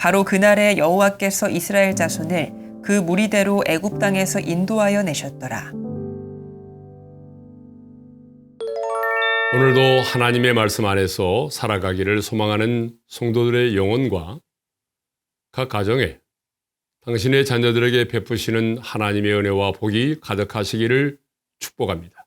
바로 그날에 여호와께서 이스라엘 자손을 그 무리대로 애굽 땅에서 인도하여 내셨더라. 오늘도 하나님의 말씀 안에서 살아가기를 소망하는 성도들의 영혼과 각 가정에 당신의 자녀들에게 베푸시는 하나님의 은혜와 복이 가득하시기를 축복합니다.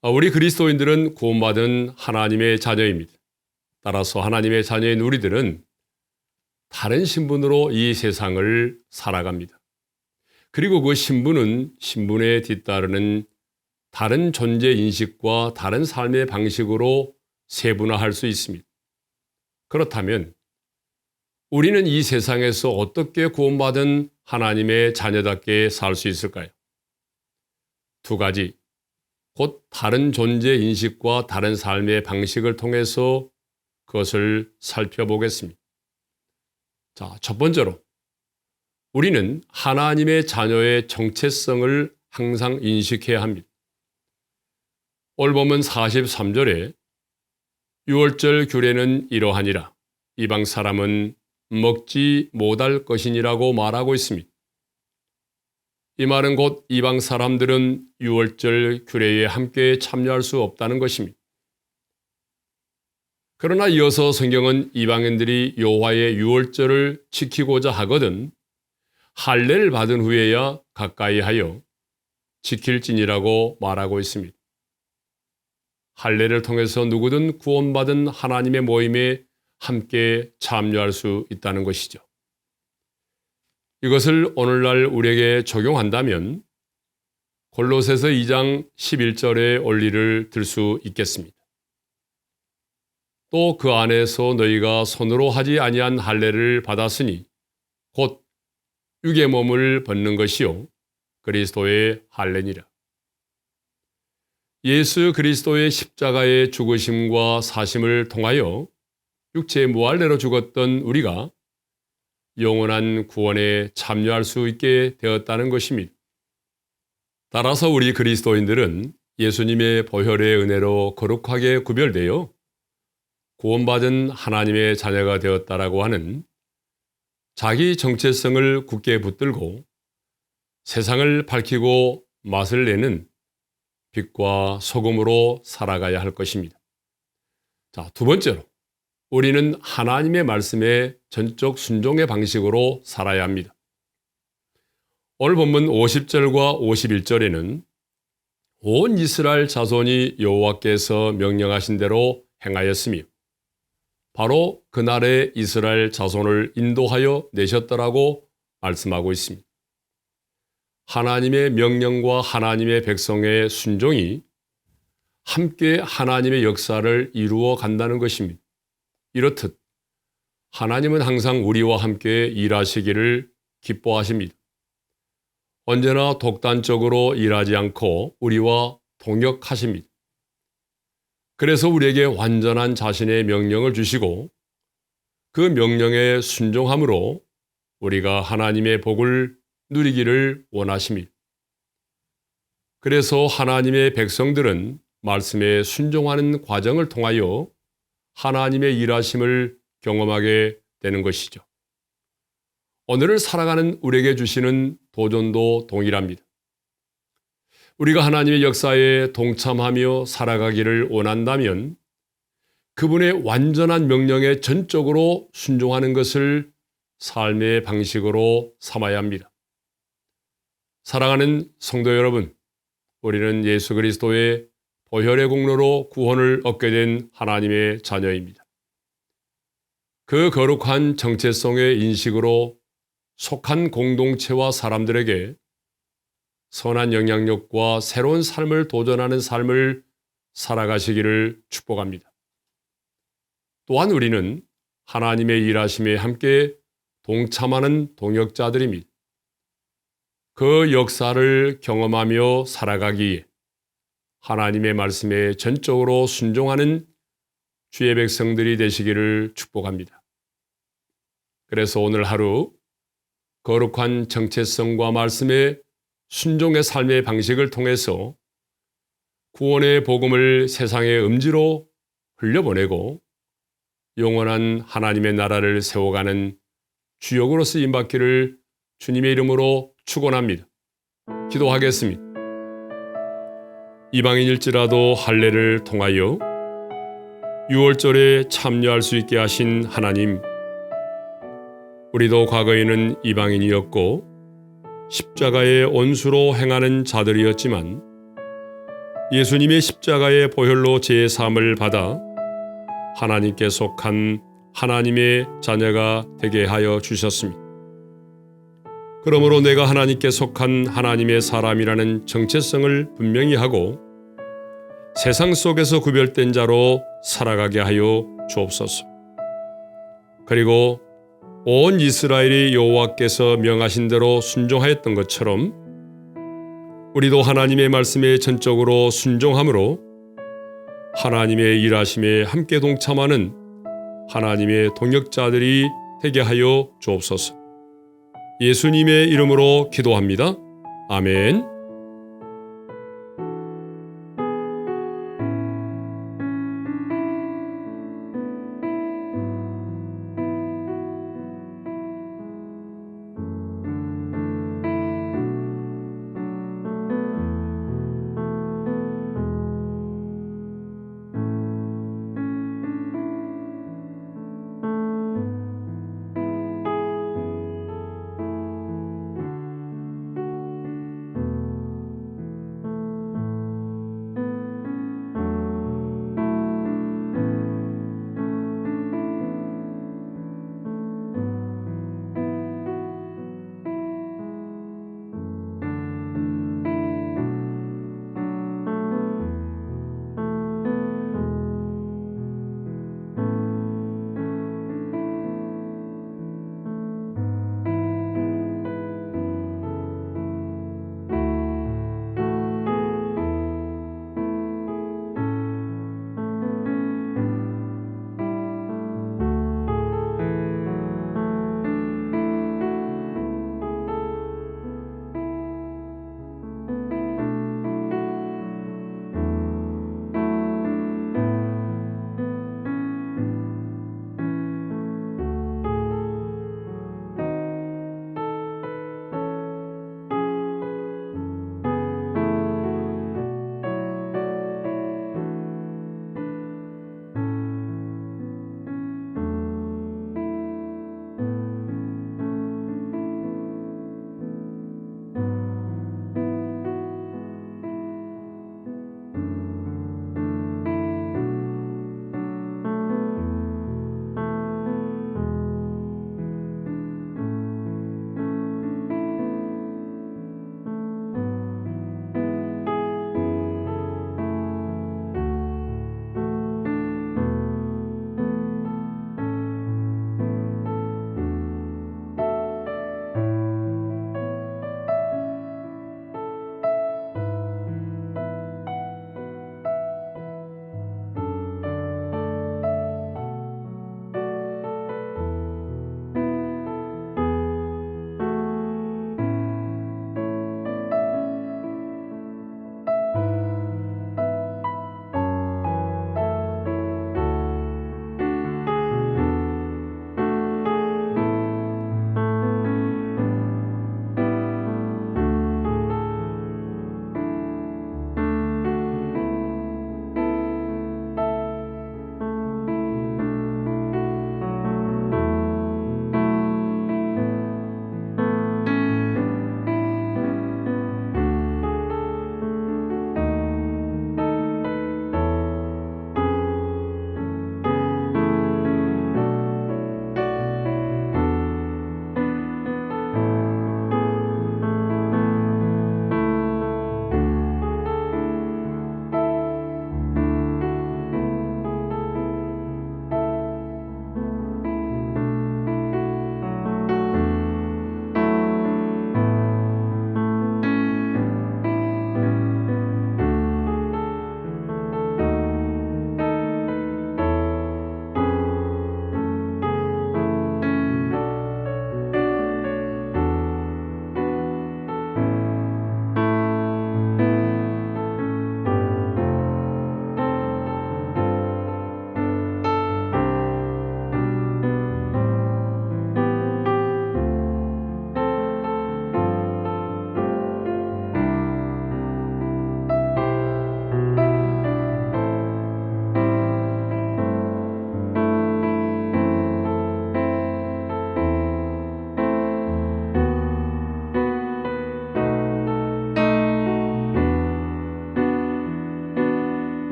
아, 우리 그리스도인들은 구원받은 하나님의 자녀입니다. 따라서 하나님의 자녀인 우리들은 다른 신분으로 이 세상을 살아갑니다. 그리고 그 신분은 신분에 뒤따르는 다른 존재 인식과 다른 삶의 방식으로 세분화할 수 있습니다. 그렇다면 우리는 이 세상에서 어떻게 구원받은 하나님의 자녀답게 살 수 있을까요? 두 가지, 곧 다른 존재 인식과 다른 삶의 방식을 통해서 그것을 살펴보겠습니다. 자, 첫 번째로, 우리는 하나님의 자녀의 정체성을 항상 인식해야 합니다. 오늘 보면 43절에 6월절 규례는 이러하니라. 이방 사람은 먹지 못할 것이니라고 말하고 있습니다. 이 말은 곧 이방 사람들은 6월절 규례에 함께 참여할 수 없다는 것입니다. 그러나 이어서 성경은 이방인들이 여호와의 6월절을 지키고자 하거든 할례를 받은 후에야 가까이 하여 지킬지니라고 말하고 있습니다. 할례를 통해서 누구든 구원받은 하나님의 모임에 함께 참여할 수 있다는 것이죠. 이것을 오늘날 우리에게 적용한다면 골로새서 2장 11절의 원리를 들 수 있겠습니다. 또 그 안에서 너희가 손으로 하지 아니한 할례를 받았으니 곧 육의 몸을 벗는 것이요 그리스도의 할례니라. 예수 그리스도의 십자가의 죽으심과 사심을 통하여 육체의 무할례로 죽었던 우리가 영원한 구원에 참여할 수 있게 되었다는 것입니다. 따라서 우리 그리스도인들은 예수님의 보혈의 은혜로 거룩하게 구별되어 구원받은 하나님의 자녀가 되었다라고 하는 자기 정체성을 굳게 붙들고 세상을 밝히고 맛을 내는 빛과 소금으로 살아가야 할 것입니다. 자, 두 번째로 우리는 하나님의 말씀에 전적 순종의 방식으로 살아야 합니다. 오늘 본문 50절과 51절에는 온 이스라엘 자손이 여호와께서 명령하신 대로 행하였으며 바로 그날에 이스라엘 자손을 인도하여 내셨더라고 말씀하고 있습니다. 하나님의 명령과 하나님의 백성의 순종이 함께 하나님의 역사를 이루어 간다는 것입니다. 이렇듯 하나님은 항상 우리와 함께 일하시기를 기뻐하십니다. 언제나 독단적으로 일하지 않고 우리와 동역하십니다. 그래서 우리에게 완전한 자신의 명령을 주시고 그 명령에 순종함으로 우리가 하나님의 복을 누리기를 원하십니다. 그래서 하나님의 백성들은 말씀에 순종하는 과정을 통하여 하나님의 일하심을 경험하게 되는 것이죠. 오늘을 살아가는 우리에게 주시는 도전도 동일합니다. 우리가 하나님의 역사에 동참하며 살아가기를 원한다면 그분의 완전한 명령에 전적으로 순종하는 것을 삶의 방식으로 삼아야 합니다. 사랑하는 성도 여러분, 우리는 예수 그리스도의 보혈의 공로로 구원을 얻게 된 하나님의 자녀입니다. 그 거룩한 정체성의 인식으로 속한 공동체와 사람들에게 선한 영향력과 새로운 삶을 도전하는 삶을 살아가시기를 축복합니다. 또한 우리는 하나님의 일하심에 함께 동참하는 동역자들입니다. 그 역사를 경험하며 살아가기에 하나님의 말씀에 전적으로 순종하는 주의 백성들이 되시기를 축복합니다. 그래서 오늘 하루 거룩한 정체성과 말씀의 순종의 삶의 방식을 통해서 구원의 복음을 세상의 음지로 흘려보내고 영원한 하나님의 나라를 세워가는 주역으로 쓰임 받기를 주님의 이름으로 축원합니다. 기도하겠습니다. 이방인일지라도 할례를 통하여 유월절에 참여할 수 있게 하신 하나님, 우리도 과거에는 이방인이었고 십자가의 온수로 행하는 자들이었지만 예수님의 십자가의 보혈로 제 삶을 받아 하나님께 속한 하나님의 자녀가 되게 하여 주셨습니다. 그러므로 내가 하나님께 속한 하나님의 사람이라는 정체성을 분명히 하고 세상 속에서 구별된 자로 살아가게 하여 주옵소서. 그리고 온 이스라엘이 여호와께서 명하신 대로 순종하였던 것처럼 우리도 하나님의 말씀에 전적으로 순종함으로 하나님의 일하심에 함께 동참하는 하나님의 동역자들이 되게 하여 주옵소서. 예수님의 이름으로 기도합니다. 아멘.